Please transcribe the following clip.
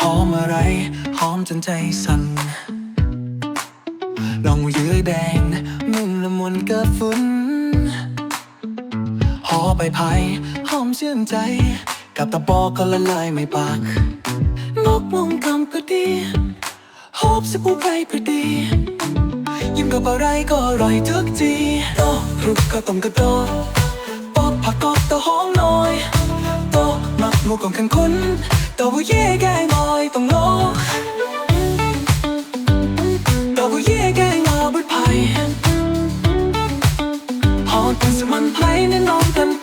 หอมอะไร หอมจนใจสั่นลองยื้อแดงมึงละมวนเกิดฝุ่นหอไปภายหอมชื่นใจ กับตะปอก็ละลายไม่ปากนกมงคำก็ดีหอบสกูไปพอดี ยิ้มกับอะไรก็อร่อยทุกทีโตรุกก็ต้มกระโดดปอกผักกอกตะหอมน้อยโตมักหมูของขันคุณตัวผู้เย่แกง I'm pining on them